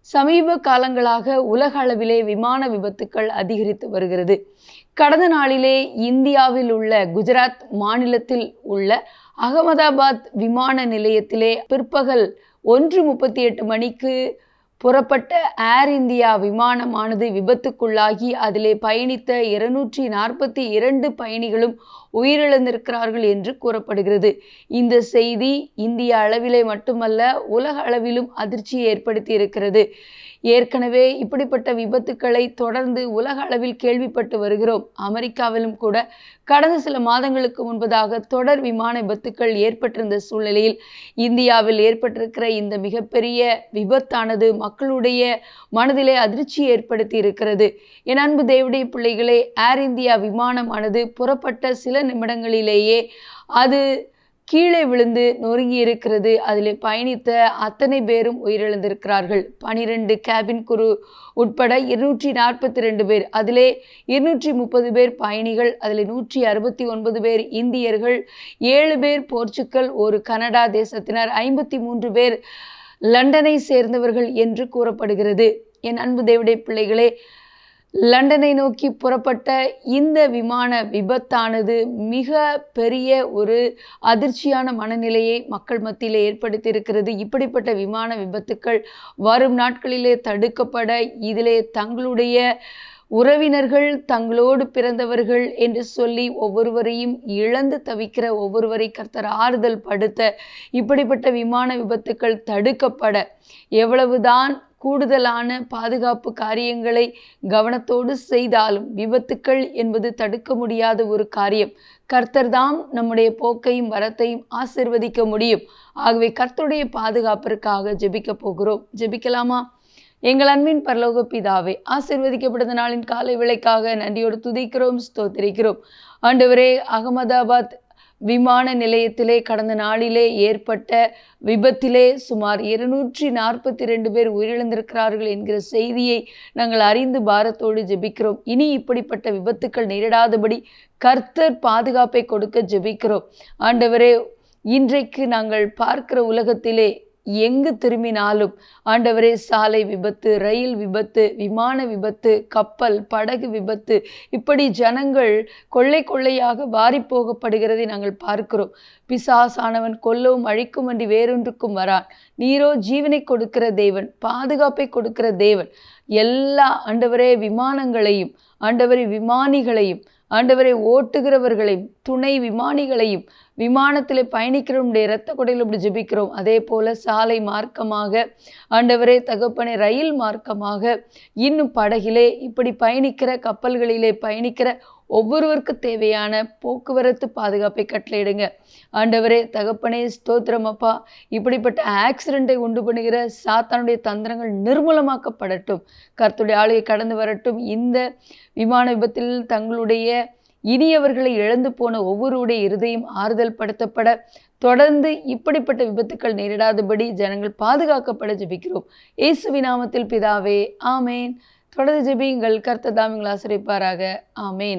சமீப காலங்களாக உலக அளவிலே விமான விபத்துக்கள் அதிகரித்து வருகிறது. கடந்த நாளிலே இந்தியாவில் உள்ள குஜராத் மாநிலத்தில் உள்ள அகமதாபாத் விமான நிலையத்திலே பிற்பகல் ஒன்று முப்பத்தி எட்டு மணிக்கு புறப்பட்ட ஏர் இந்தியா விமானமானது விபத்துக்குள்ளாகி அதிலே பயணித்த இருநூற்றி நாற்பத்தி இரண்டு பயணிகளும் உயிரிழந்திருக்கிறார்கள் என்று கூறப்படுகிறது. இந்த செய்தி இந்திய அளவிலே மட்டுமல்ல உலக அளவிலும் அதிர்ச்சியை ஏற்படுத்தி இருக்கிறது ஏற்கனவே இப்படிப்பட்ட விபத்துக்களை தொடர்ந்து உலக அளவில் கேள்விப்பட்டு வருகிறோம். அமெரிக்காவிலும் கூட கடந்த சில மாதங்களுக்கு முன்பதாக தொடர் விமான விபத்துக்கள் ஏற்பட்டிருந்த சூழ்நிலையில் இந்தியாவில் ஏற்பட்டிருக்கிற இந்த மிகப்பெரிய விபத்தானது மக்களுடைய மனதிலே அதிர்ச்சி ஏற்படுத்தி இருக்கிறது. என் அன்பு தேவடைய பிள்ளைகளே ஏர் இந்தியா விமானமானது புறப்பட்ட சில நிமிடங்களிலேயே அது கீழே விழுந்து நொறுங்கி இருக்கிறது அதில் பயணித்த அத்தனை பேரும் உயிரிழந்திருக்கிறார்கள். பனிரெண்டு கேபின் குரு உட்பட இருநூற்றி நாற்பத்தி ரெண்டு பேர். அதிலே இருநூற்றி முப்பது பேர் பயணிகள் அதில் நூற்றி அறுபத்தி ஒன்பது பேர் இந்தியர்கள் ஏழு பேர் போர்ச்சுக்கல் ஒரு கனடா தேசத்தினர் ஐம்பத்தி மூன்று பேர் லண்டனை சேர்ந்தவர்கள் என்று கூறப்படுகிறது. என் அன்பு தேவடைய பிள்ளைகளே லண்டனை நோக்கி புறப்பட்ட இந்த விமான விபத்தானது மிக பெரிய ஒரு அதிர்ச்சியான மனநிலையை மக்கள் மத்தியில் ஏற்படுத்தியிருக்கிறது. இப்படிப்பட்ட விமான விபத்துக்கள் வரும் நாட்களிலே தடுக்கப்பட இதிலே தங்களுடைய உறவினர்கள் தங்களோடு பிறந்தவர்கள் என்று சொல்லி ஒவ்வொருவரையும் இழந்து தவிக்கிற ஒவ்வொருவரை கர்த்தர் ஆறுதல் படுத்த இப்படிப்பட்ட விமான விபத்துக்கள் தடுக்கப்பட எவ்வளவுதான் கூடுதலான பாதுகாப்பு காரியங்களை கவனத்தோடு செய்தாலும் விபத்துக்கள் என்பது தடுக்க முடியாத ஒரு காரியம். கர்த்தர்தாம் நம்முடைய போக்கையும் வரத்தையும் ஆசிர்வதிக்க முடியும். ஆகவே கர்த்தருடைய பாதுகாப்பிற்காக ஜெபிக்க போகிறோம். ஜெபிக்கலாமா? எங்கள் அன்பின் பரலோக பிதாவே ஆசிர்வதிக்கப்பட்ட நாளின் காலை விலைக்காக நன்றியோடு துதிக்கிறோம் ஸ்தோத்திரிக்கிறோம். ஆண்டவரே அகமதாபாத் விமான நிலையத்திலே கடந்த நாளிலே ஏற்பட்ட விபத்திலே சுமார் இருநூற்றி நாற்பத்தி ரெண்டு பேர் உயிரிழந்திருக்கிறார்கள் என்கிற செய்தியை நாங்கள் அறிந்து பாரத்தோடு ஜெபிக்கிறோம். இனி இப்படிப்பட்ட விபத்துக்கள் நேரிடாதபடி கர்த்தர் பாதுகாப்பை கொடுக்க ஜெபிக்கிறோம். ஆண்டவரே இன்றைக்கு நாங்கள் பார்க்கிற உலகத்திலே எங்கு திரும்பினாலும் ஆண்டவரே சாலை விபத்து ரயில் விபத்து விமான விபத்து கப்பல் படகு விபத்து இப்படி ஜனங்கள் கொள்ளை கொள்ளையாக வாரி போகப்படுகிறதை நாங்கள் பார்க்கிறோம். பிசாசானவன் கொல்லவும் அழிக்கும் அன்றி வேறொன்றுக்கும் வரான். நீரோ ஜீவனை கொடுக்கிற தேவன் பாதுகாப்பை கொடுக்கிற தேவன். எல்லா ஆண்டவரே விமானங்களையும் ஆண்டவரே விமானிகளையும் ஆண்டவரை ஓட்டுகிறவர்களையும் துணை விமானிகளையும் விமானத்தில் பயணிக்கிறவனுடைய இரத்த கொடையில் இப்படி ஜெபிக்கிறோம். அதே போல் சாலை மார்க்கமாக ஆண்டவரே தகப்பனை ரயில் மார்க்கமாக இன்னும் படகிலே இப்படி பயணிக்கிற கப்பல்களிலே பயணிக்கிற ஒவ்வொருவருக்கு தேவையான போக்குவரத்து பாதுகாப்பை கட்டளையிடுங்க. ஆண்டவரே தகப்பனே ஸ்தோத்திரம் அப்பா. இப்படிப்பட்ட ஆக்சிடெண்ட்டை உண்டு பண்ணுகிற சாத்தானுடைய தந்திரங்கள் நிர்மூலமாக்கப்படட்டும். கர்த்துடைய ஆளுகை கடந்து வரட்டும். இந்த விமான விபத்தில் தங்களுடைய இனியவர்களை இழந்து போன ஒவ்வொருடைய இருதையும் ஆறுதல் படுத்தப்பட தொடர்ந்து இப்படிப்பட்ட விபத்துக்கள் நேரிடாதபடி ஜனங்கள் பாதுகாக்கப்பட ஜெபிக்கிறோம். இயேசுவி நாமத்தில் பிதாவே ஆமேன். தொடர்ந்து ஜெபியுங்கள். கர்த்ததாமிங்கள் ஆசிரிப்பாராக ஆமேன்.